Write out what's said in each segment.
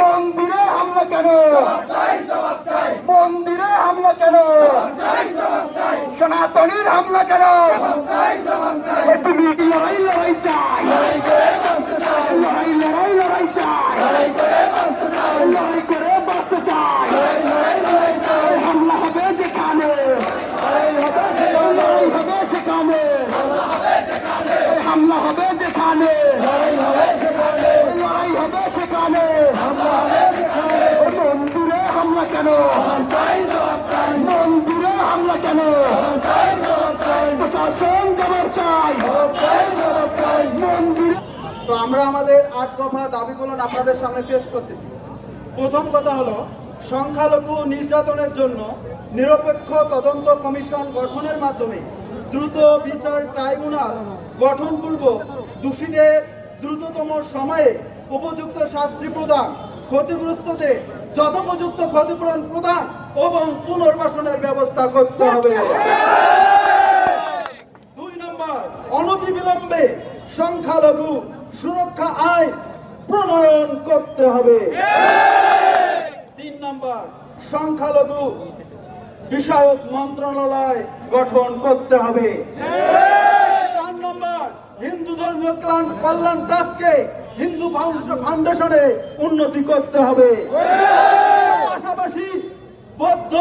মন্দিরে হামলা কেন? মন্দিরে হামলা কেন? সনাতনীর হামলা কেন? তো আমরা আমাদের আট দফা দাবিগুলো আপনাদের সামনে পেশ করতেছি। প্রথম কথা হলো, সংখ্যালঘু নির্যাতনের জন্য নিরপেক্ষ তদন্ত কমিশন গঠনের মাধ্যমে দ্রুত বিচার ট্রাইব্যুনাল গঠনপূর্বক দোষীদের দ্রুততম সময়ে উপযুক্ত শাস্তি প্রদান, ক্ষতিগ্রস্তদের যথোপযুক্ত ক্ষতিপূরণ প্রদান এবং পুনর্বাসনের ব্যবস্থা করতে হবে। দুই নম্বর, অনতিবিলম্বে সংখ্যালঘু সুরক্ষা আইন প্রণয়ন করতে হবে। তিন নম্বর। সংখ্যালঘু বিষয়ক মন্ত্রণালয় গঠন করতে হবে। চার নম্বর। হিন্দু ধর্মীয় কল্যাণ- কল্যাণ ট্রাস্টকে হিন্দু ফাউন্ডেশনে উন্নতি করতে হবে। পাশাপাশি বৌদ্ধ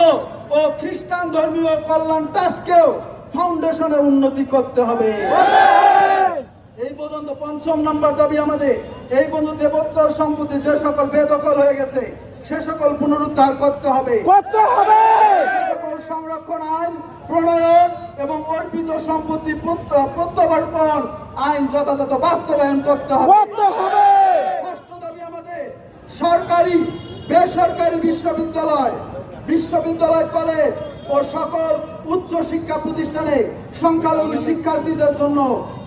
ও খ্রিস্টান ধর্মীয় কল্যাণ ট্রাস্টকেও ফাউন্ডেশনে উন্নতি করতে হবে। এই পর্যন্ত পঞ্চম নম্বর দাবি আমাদের। এই পর্যন্ত দেবোত্তর সম্পত্তি যে সকল বেদখল হয়ে গেছে সে সকল পুনরুদ্ধার করতে হবে। করতে হবে! সকল সংরক্ষণ আইন প্রণয়ন এবং অর্পিত সম্পত্তি প্রত্য- প্রত্যাবর্তন আইন যথাযথ বাস্তবায়ন করতে হবে। করতে হবে! ষষ্ঠ দাবি আমাদের সরকারি বেসরকারি বিশ্ববিদ্যালয় বিশ্ববিদ্যালয় কলেজ ও সকল উচ্চ শিক্ষা প্রতিষ্ঠানে সংখ্যালঘু শিক্ষার্থীদের জন্য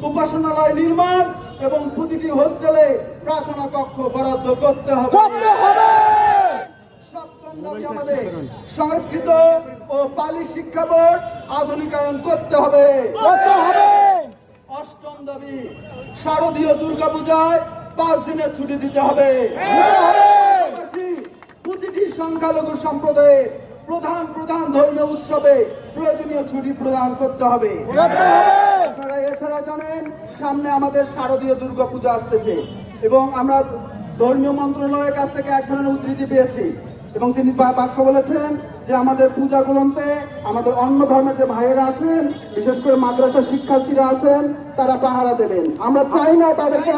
উপাসনালয় নির্মাণ এবং প্রতিটি হোস্টেলে প্রার্থনা কক্ষ বরাদ্দ করতে হবে। সপ্তম দাবি আমাদের সংস্কৃত ও পালি শিক্ষা বোর্ড আধুনিকায়ন করতে হবে। অষ্টম দাবি শারদীয় দুর্গাপূজায় পাঁচ দিনের ছুটি দিতে হবে। প্রতিটি সংখ্যালঘু সম্প্রদায়ের প্রধান প্রধান ধর্মীয় উৎসবে প্রয়োজনীয় ছুটি প্রদান করতে হবে! এছাড়া জানেন সামনে আমাদের শারদীয় দুর্গাপূজা আসতেছে এবং আমরা ধর্মীয় মন্ত্রণালয়ের কাছ থেকে এক ধরনের উদ্ধৃতি পেয়েছি এবং তিনি বাক্য বলেছেন যে আমাদের পূজাগুলোতে আমাদের অন্য ধর্মের যে ভাইয়েরা আছেন বিশেষ করে মাদ্রাসা শিক্ষার্থীরা আছেন তারা পাহারা দেবেন আমরা চাই না তাদেরকে।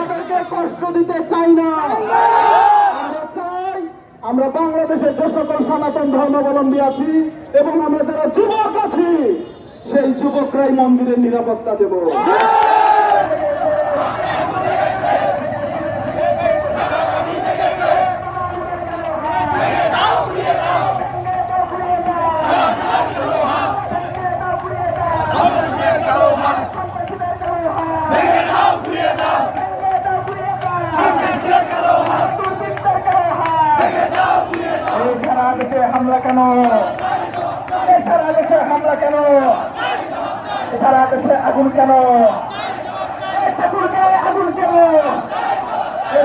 তাদেরকে কষ্ট দিতে চাই না আমরা চাই আমরা বাংলাদেশের যে সকল সনাতন ধর্মাবলম্বী আছি এবং আমরা যারা যুবক আছি সেই যুবকরাই মন্দিরের নিরাপত্তা দেব হামলা কেন এছাড়া দেশে হামলা কেন? এছাড়া দেশে আগুন কেন? আগুন কেন?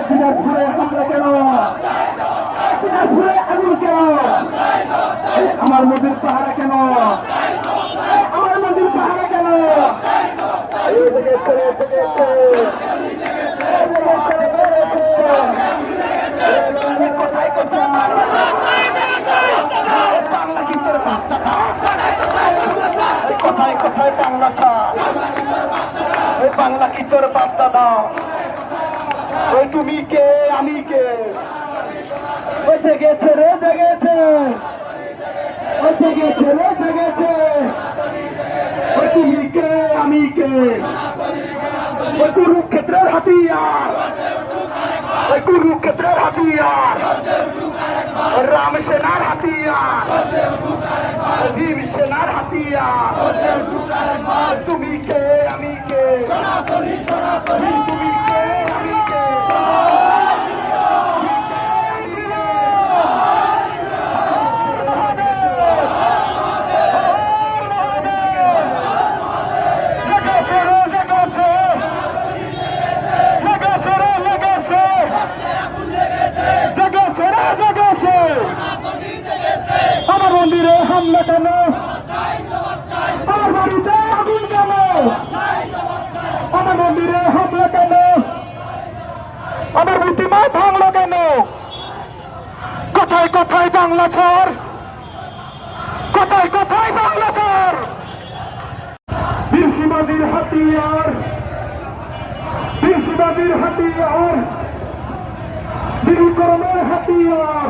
দিনাজপুরে হামলা কেন? দিনাজপুরে আগুন কেন? আমার নদীর পাহাড়ে কেন? আমার নদীর পাহাড়ে কেন এই থেকে ছেড়ে থেকে কোথায় কোথায় বাংলা কি তোর বাচ্চা কোথায় কোথায় বাংলা ছাড় তোর বার্তা দাও? ওই তুমি কে? আমি কে? ওই জেগেছে রে জেগেছে ওই জেগেছে রে জেগেছে ওই তুমি কে? আমি কে? ওই কুরুক্ষেত্রের হাতিয়ার। ওই কুরুক্ষেত্রের হাতিয়ার। রাম সেনার হাতিয়ার। ভীম সেনার হাতিয়ার। হামলা কেন আগুন কেন? আমার মন্দিরে হামলা কেন? আমার প্রতিমা ভাঙলো কেন? কোথায় কোথায় বাংলা স্যার? কোথায় কোথায় বাংলা স্যার? বীরসিবাজির হাতিয়ার বীরসিবাজির হাতিয়ার, বিরুকরণের হাতিয়ার।